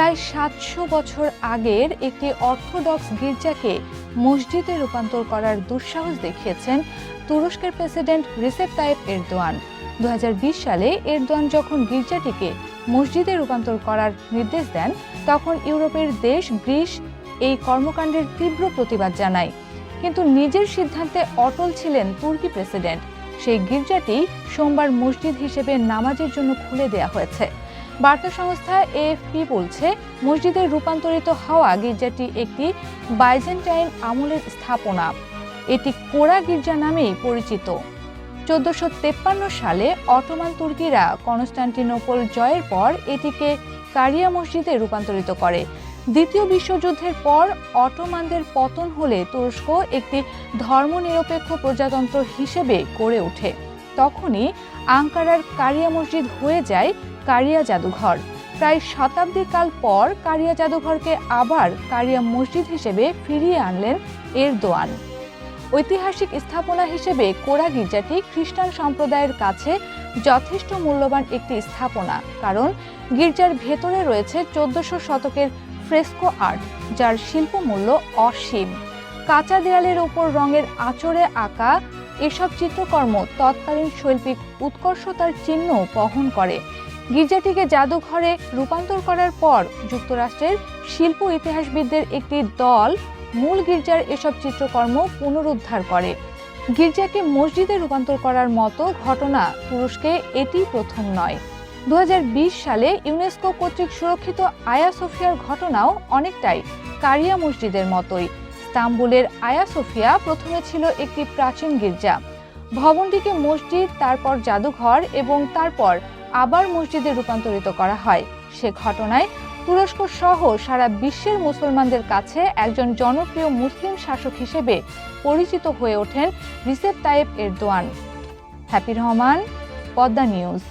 প্রায় সাতশো বছর আগের একটি অর্থোডক্স গির্জাকে মসজিদে রূপান্তর করার দুঃসাহস দেখিয়েছেন তুরস্কের প্রেসিডেন্ট রিসেপ তাইপ এরদোয়ান। দু হাজার বিশ সালে এরদোয়ান যখন গির্জাটিকে মসজিদে রূপান্তর করার নির্দেশ দেন, তখন ইউরোপের দেশ গ্রিস এই কর্মকাণ্ডের তীব্র প্রতিবাদ জানায়। কিন্তু নিজের সিদ্ধান্তে অটল ছিলেন তুর্কি প্রেসিডেন্ট। সেই গির্জাটি সোমবার মসজিদ হিসেবে নামাজের জন্য খুলে দেয়া হয়েছে। বার্তা সংস্থা এএফপি বলছে, মসজিদে রূপান্তরিত হওয়া গির্জাটি একটি বাইজেন্টাইন আমলের স্থাপনা। এটি কোরা গির্জা নামেই পরিচিত। চোদ্দশো তেপ্পান্ন সালে অটোমান তুর্কিরা কনস্টান্টিনোপল জয়ের পর এটিকে কারিয়া মসজিদে রূপান্তরিত করে। দ্বিতীয় বিশ্বযুদ্ধের পর অটোমানদের পতন হলে তুরস্ক একটি ধর্মনিরপেক্ষ প্রজাতন্ত্র হিসেবে গড়ে ওঠে। তখনই আঙ্কারার কারিয়া মসজিদ হয়ে যায় কারিয়া জাদুঘর। প্রায় শতাব্দী কাল পর কারিয়া জাদুঘরকে আবার কারিয়া মসজিদ হিসেবে ফিরিয়ে আনলেন এরদোয়ান। ঐতিহাসিক স্থাপনা হিসেবে কোরা গির্জাটি খ্রিস্টান সম্প্রদায়ের কাছে যথেষ্ট মূল্যবান একটি স্থাপনা, কারণ গির্জার ভেতরে রয়েছে চোদ্দশো শতকের ফ্রেস্কো আর্ট, যার শিল্পমূল্য অসীম। কাঁচা দেয়ালের ওপর রঙের আঁচড়ে আঁকা এসব চিত্রকর্ম তৎকালীন শৈল্পিক উৎকর্ষতার চিহ্ন বহন করে। গির্জাটিকে জাদুঘরে রূপান্তর করার পর যুক্তরাষ্ট্রের শিল্প ইতিহাসবিদদের একটি দল মূল গির্জার এসব চিত্রকর্ম পুনরুদ্ধার করে। গির্জাকে মসজিদে রূপান্তর করার মতো ঘটনা তুরস্কে এটি প্রথম নয়। দু সালে ইউনেস্কো কর্তৃক সুরক্ষিত আয়া সোফিয়ার ঘটনাও অনেকটাই কারিয়া মসজিদের মতোই। ইস্তাম্বুলের আয়া সোফিয়া প্রথমে ছিল একটি প্রাচীন গির্জা। ভবনটিকে মসজিদ, তারপর জাদুঘর এবং তারপর আবার মসজিদে রূপান্তরিত করা হয়। সে ঘটনায় তুরস্ক সহ সারা বিশ্বের মুসলমানদের কাছে একজন জনপ্রিয় মুসলিম শাসক হিসেবে পরিচিত হয়ে ওঠেন Recep Tayyip Erdogan. Happy Rahman, Padma news.